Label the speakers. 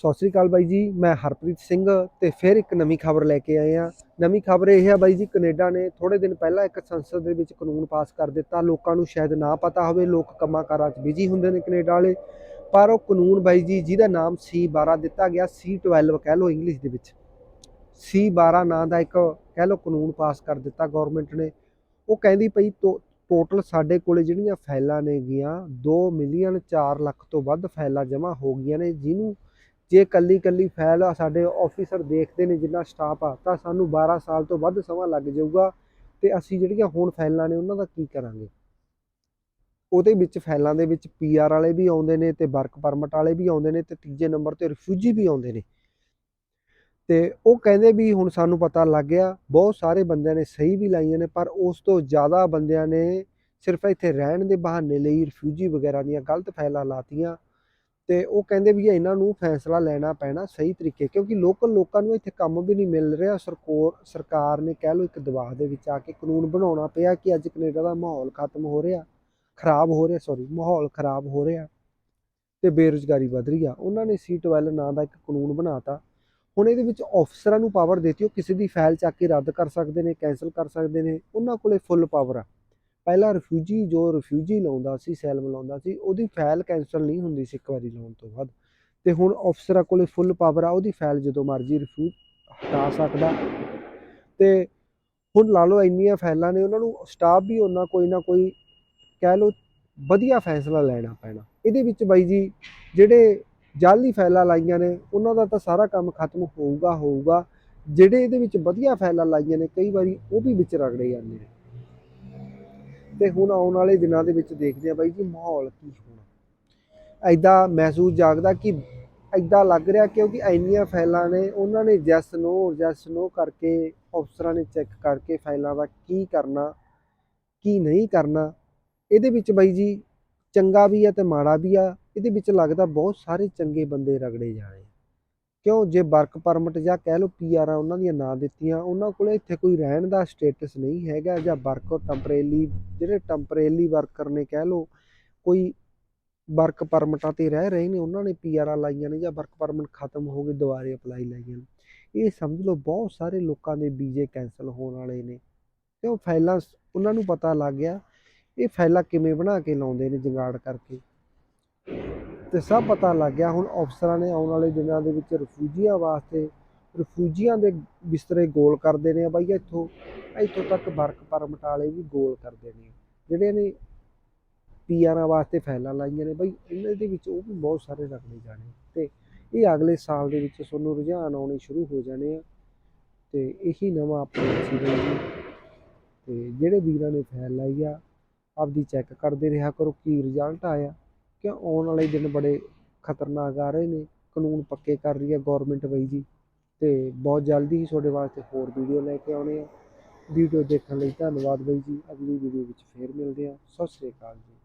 Speaker 1: ਸਤਿ ਸ੍ਰੀ ਅਕਾਲ ਬਾਈ ਜੀ, ਮੈਂ ਹਰਪ੍ਰੀਤ ਸਿੰਘ ਤੇ ਫਿਰ ਇੱਕ ਨਵੀਂ ਖਬਰ ਲੈ ਕੇ ਆਏ ਆ ਨਵੀਂ ਖਬਰ ਇਹ ਆ ਬਾਈ ਜੀ, ਕੈਨੇਡਾ ਨੇ ਥੋੜੇ ਦਿਨ ਪਹਿਲਾਂ ਇੱਕ ਸੰਸਦ ਦੇ ਵਿੱਚ ਕਾਨੂੰਨ ਪਾਸ ਕਰ ਦਿੱਤਾ। ਲੋਕਾਂ ਨੂੰ ਸ਼ਾਇਦ ਨਾ ਪਤਾ ਹੋਵੇ, ਲੋਕ ਕੰਮਾਂ ਕਾਰਾਂ 'ਚ ਬਿਜ਼ੀ ਹੁੰਦੇ ਨੇ ਕੈਨੇਡਾ ਵਾਲੇ। ਪਰ ਉਹ ਕਾਨੂੰਨ ਬਾਈ ਜੀ, ਜਿਹਦਾ ਨਾਮ C12 ਦਿੱਤਾ ਗਿਆ C12 ਕਹਿ ਲਓ ਇੰਗਲਿਸ਼ ਦੇ ਵਿੱਚ। C12 ਨਾਂ ਦਾ ਇੱਕ ਕਹਿ ਲਓ ਕਾਨੂੰਨ ਪਾਸ ਕਰ ਦਿੱਤਾ ਗਵਰਨਮੈਂਟ ਨੇ। ਉਹ ਕਹਿੰਦੀ ਪਈ ਟੋਟਲ ਸਾਡੇ ਕੋਲੇ ਜਿਹੜੀਆਂ ਫਾਈਲਾਂ ਨੇ ਗੀਆਂ 2 ਮਿਲੀਅਨ 4 ਲੱਖ ਤੋਂ ਵੱਧ ਫਾਈਲਾਂ ਜਮ੍ਹਾਂ ਹੋ ਗਈਆਂ ਨੇ, ਜਿਹਨੂੰ ਜੇ ਕੱਲੀ ਕੱਲੀ ਫਾਈਲ ਆ, ਸਾਡੇ ਆਫੀਸਰ ਦੇਖਦੇ ਨੇ ਜਿੰਨਾ ਸਟਾਫ ਆ, ਤਾਂ ਸਾਨੂੰ 12 ਸਾਲ ਤੋਂ ਵੱਧ ਸਮਾਂ ਲੱਗ ਜਾਊਗਾ ਤੇ ਅਸੀਂ ਜਿਹੜੀਆਂ ਹੁਣ ਫਾਈਲਾਂ ਨੇ ਉਹਨਾਂ ਦਾ ਕੀ ਕਰਾਂਗੇ? ਉਹਦੇ ਵਿੱਚ ਫਾਈਲਾਂ ਦੇ ਵਿੱਚ ਪੀਆਰ ਵਾਲੇ ਵੀ ਆਉਂਦੇ ਨੇ ਤੇ ਵਰਕ ਪਰਮਿਟ ਵਾਲੇ ਵੀ ਆਉਂਦੇ ਨੇ ਤੇ ਤੀਜੇ ਨੰਬਰ ਤੇ ਰਿਫਿਊਜੀ ਵੀ ਆਉਂਦੇ ਨੇ। ਤੇ ਉਹ ਕਹਿੰਦੇ ਵੀ ਹੁਣ ਸਾਨੂੰ ਪਤਾ ਲੱਗ ਗਿਆ, ਬਹੁਤ ਸਾਰੇ ਬੰਦਿਆਂ ਨੇ ਸਹੀ ਵੀ ਲਾਈਆਂ ਨੇ, ਪਰ ਉਸ ਤੋਂ ਜ਼ਿਆਦਾ ਬੰਦਿਆਂ ਨੇ ਸਿਰਫ ਇੱਥੇ ਰਹਿਣ ਦੇ ਬਹਾਨੇ ਲਈ ਰਿਫਿਊਜੀ ਵਗੈਰਾ ਦੀਆਂ ਗਲਤ ਫਾਈਲਾਂ ਲਾਤੀਆਂ। ਤੇ ਉਹ ਕਹਿੰਦੇ ਵੀ ਇਹਨਾਂ ਨੂੰ ਫੈਸਲਾ ਲੈਣਾ ਪੈਣਾ ਸਹੀ ਤਰੀਕੇ, ਕਿਉਂਕਿ ਲੋਕਲ ਲੋਕਾਂ ਨੂੰ ਇੱਥੇ ਕੰਮ ਵੀ ਨਹੀਂ ਮਿਲ ਰਿਹਾ। ਸਰਕਾਰ ਸਰਕਾਰ ਨੇ ਕਹਿ ਲਓ ਇੱਕ ਦਬਾਅ ਦੇ ਵਿੱਚ ਆ ਕੇ ਕਾਨੂੰਨ ਬਣਾਉਣਾ ਪਿਆ ਕਿ ਅੱਜ ਕੈਨੇਡਾ ਦਾ ਮਾਹੌਲ ਖਤਮ ਹੋ ਰਿਹਾ, ਖਰਾਬ ਹੋ ਰਿਹਾ ਸੌਰੀ ਮਾਹੌਲ ਖਰਾਬ ਹੋ ਰਿਹਾ ਤੇ ਬੇਰੁਜ਼ਗਾਰੀ ਵਧ ਰਹੀ ਆ। ਉਹਨਾਂ ਨੇ C12 ਨਾਂ ਦਾ ਇੱਕ ਕਾਨੂੰਨ ਬਣਾਤਾ। ਹੁਣ ਇਹਦੇ ਵਿੱਚ ਅਫਸਰਾਂ ਨੂੰ ਪਾਵਰ ਦਿੱਤੀ, ਉਹ ਕਿਸੇ ਦੀ ਫਾਈਲ ਚੱਕ ਕੇ ਰੱਦ ਕਰ ਸਕਦੇ ਨੇ ਕੈਨਸਲ ਕਰ ਸਕਦੇ ਨੇ, ਉਹਨਾਂ ਕੋਲੇ ਫੁੱਲ ਪਾਵਰ ਆ। ਪਹਿਲਾਂ ਰਿਫਿਊਜੀ ਜੋ ਰਿਫਿਊਜੀ ਲਾਉਂਦਾ ਸੀ, ਸੈਲਮ ਲਾਉਂਦਾ ਸੀ, ਉਹਦੀ ਫਾਈਲ ਕੈਨਸਲ ਨਹੀਂ ਹੁੰਦੀ ਸੀ ਇੱਕ ਵਾਰੀ ਲਾਉਣ ਤੋਂ ਬਾਅਦ। ਤੇ ਹੁਣ ਅਫਸਰਾਂ ਕੋਲੇ ਫੁੱਲ ਪਾਵਰ ਆ, ਉਹਦੀ ਫਾਈਲ ਜਦੋਂ ਮਰਜ਼ੀ ਰਿਫਿਊਜ ਹਟਾ ਸਕਦਾ। ਤੇ ਹੁਣ ਲਾ ਲਓ ਇੰਨੀਆਂ ਫਾਈਲਾਂ ਨੇ, ਉਹਨਾਂ ਨੂੰ ਸਟਾਫ ਵੀ ਉਹਨਾਂ ਕੋਈ ਨਾ ਕੋਈ ਕਹਿ ਲਓ ਵਧੀਆ ਫੈਸਲਾ ਲੈਣਾ ਪੈਣਾ। ਇਹਦੇ ਵਿੱਚ ਬਾਈ ਜੀ, ਜਿਹੜੇ ਜਾਲੀ ਫਾਈਲਾਂ ਲਾਈਆਂ ਨੇ, ਉਹਨਾਂ ਦਾ ਤਾਂ ਸਾਰਾ ਕੰਮ ਖਤਮ ਹੋਊਗਾ ਹੋਊਗਾ। ਜਿਹੜੇ ਇਹਦੇ ਵਿੱਚ ਵਧੀਆ ਫਾਈਲਾਂ ਲਾਈਆਂ ਨੇ, ਕਈ ਵਾਰੀ ਉਹ ਵੀ ਵਿੱਚ ਰਗੜੇ ਜਾਂਦੇ ਨੇ। ਤੇ ਹੁਣ ਆਉਣ ਵਾਲੇ ਦਿਨਾਂ ਦੇ ਵਿੱਚ ਦੇਖਦੇ ਆ ਬਾਈ ਜੀ ਮਾਹੌਲ ਕੀ ਹੋਣਾ। ਐਦਾਂ ਮਹਿਸੂਸ ਜਾਗਦਾ ਕਿ ਐਦਾਂ ਲੱਗ ਰਿਹਾ ਕਿਉਂਕਿ ਇੰਨੀਆਂ ਫਾਈਲਾਂ ਨੇ, ਉਹਨਾਂ ਨੇ ਜੈਸ ਨੋ ਜੈਸ ਨੋ ਕਰਕੇ ਅਫਸਰਾਂ ਨੇ ਚੈੱਕ ਕਰਕੇ ਫਾਈਲਾਂ ਦਾ ਕੀ ਕਰਨਾ, ਕੀ ਨਹੀਂ ਕਰਨਾ। ਇਹਦੇ ਵਿੱਚ ਬਾਈ ਜੀ ਚੰਗਾ ਵੀ ਆ ਤੇ ਮਾੜਾ ਵੀ ਆ, ਇਹਦੇ ਵਿੱਚ ਲੱਗਦਾ ਬਹੁਤ ਸਾਰੇ ਚੰਗੇ ਬੰਦੇ ਰਗੜੇ ਜਾਣੇ ਕਿਉਂ? ਜੇ ਵਰਕ ਪਰਮਿਟ ਜਾਂ ਕਹਿ ਲਓ ਪੀਆਰ ਆ ਉਹਨਾਂ ਦੀਆਂ ਨਾ ਦਿੱਤੀਆਂ, ਉਹਨਾਂ ਕੋਲੇ ਇੱਥੇ ਕੋਈ ਰਹਿਣ ਦਾ ਸਟੇਟਸ ਨਹੀਂ ਹੈਗਾ ਜਾਂ ਵਰਕ ਟੈਂਪਰੇਰੀ ਜਿਹੜੇ ਟੈਂਪਰੇਰੀ ਵਰਕਰ ਨੇ ਕਹਿ ਲਓ, ਕੋਈ ਵਰਕ ਪਰਮਿਟਾਂ ਤੇ ਰਹਿ ਰਹੇ ਨੇ, ਉਹਨਾਂ ਨੇ ਪੀਆਰ ਲਾਈਆਂ ਨੇ ਜਾਂ ਵਰਕ ਪਰਮਿਟ ਖਤਮ ਹੋ ਗਏ ਦੁਬਾਰੇ ਅਪਲਾਈ ਲਾਈਆਂ ਨੇ। ਇਹ ਸਮਝ ਲਓ, ਬਹੁਤ ਸਾਰੇ ਲੋਕਾਂ ਦੇ ਵੀਜ਼ੇ ਕੈਨਸਲ ਹੋਣ ਵਾਲੇ ਨੇ। ਕਿਉਂ? ਫਾਈਲਾਂ ਉਹਨਾਂ ਨੂੰ ਪਤਾ ਲੱਗ ਗਿਆ, ਇਹ ਫਾਈਲਾਂ ਕਿਵੇਂ ਬਣਾ ਕੇ ਲਾਉਂਦੇ ਨੇ ਜੰਗਾੜ ਕਰਕੇ। ਤੇ ਸਭ ਪਤਾ ਲੱਗ ਗਿਆ। ਹੁਣ ਅਫਸਰਾਂ ਨੇ ਆਉਣ ਵਾਲੇ ਦਿਨਾਂ ਦੇ ਵਿੱਚ ਰਿਫਿਊਜੀਆਂ ਵਾਸਤੇ, ਰਿਫਿਊਜੀਆਂ ਦੇ ਬਿਸਤਰੇ ਗੋਲ ਕਰਦੇ ਨੇ ਬਾਈ। ਇੱਥੋਂ ਇੱਥੋਂ ਤੱਕ ਵਰਕ ਪਰਮਿਟ ਵਾਲੇ ਵੀ ਗੋਲ ਕਰਦੇ ਨੇ ਜਿਹੜੇ ਨੇ ਪੀਆਰਾਂ ਵਾਸਤੇ ਫਾਈਲਾਂ ਲਾਈਆਂ ਨੇ ਬਾਈ, ਇਹਨਾਂ ਦੇ ਵਿੱਚ ਉਹ ਵੀ ਬਹੁਤ ਸਾਰੇ ਰਗੜੇ ਜਾਣੇ ਤੇ ਇਹ ਅਗਲੇ ਸਾਲ ਦੇ ਵਿੱਚ ਤੁਹਾਨੂੰ ਰੁਝਾਨ ਆਉਣੇ ਸ਼ੁਰੂ ਹੋ ਜਾਣੇ ਆ। ਤੇ ਇਹੀ ਨਵਾਂ ਅਪਡੇਟ ਸੀ ਬਾਈ ਜੀ। ਤੇ ਜਿਹੜੇ ਵੀਰਾਂ ਨੇ ਫਾਈਲ ਲਾਈ ਆ, ਆਪਦੀ ਚੈੱਕ ਕਰਦੇ ਰਿਹਾ ਕਰੋ ਕੀ ਰਿਜ਼ਲਟ ਆਇਆ। ਕਿਉਂ ਆਉਣ ਵਾਲੇ ਦਿਨ ਬੜੇ ਖਤਰਨਾਕ ਆ ਰਹੇ ਨੇ, ਕਾਨੂੰਨ ਪੱਕੇ ਕਰ ਰਹੀ ਹੈ ਗਵਰਨਮੈਂਟ ਬਈ ਜੀ। ਤੇ ਬਹੁਤ ਜਲਦੀ ਹੀ ਤੁਹਾਡੇ ਵਾਸਤੇ ਹੋਰ ਵੀਡੀਓ ਲੈ ਕੇ ਆਉਣੇ ਆ। ਵੀਡੀਓ ਦੇਖਣ ਲਈ ਧੰਨਵਾਦ ਬਈ ਜੀ। ਅਗਲੀ ਵੀਡੀਓ ਵਿੱਚ ਫੇਰ ਮਿਲਦੇ ਆ ਸਤਿ ਸ੍ਰੀ ਅਕਾਲ ਜੀ।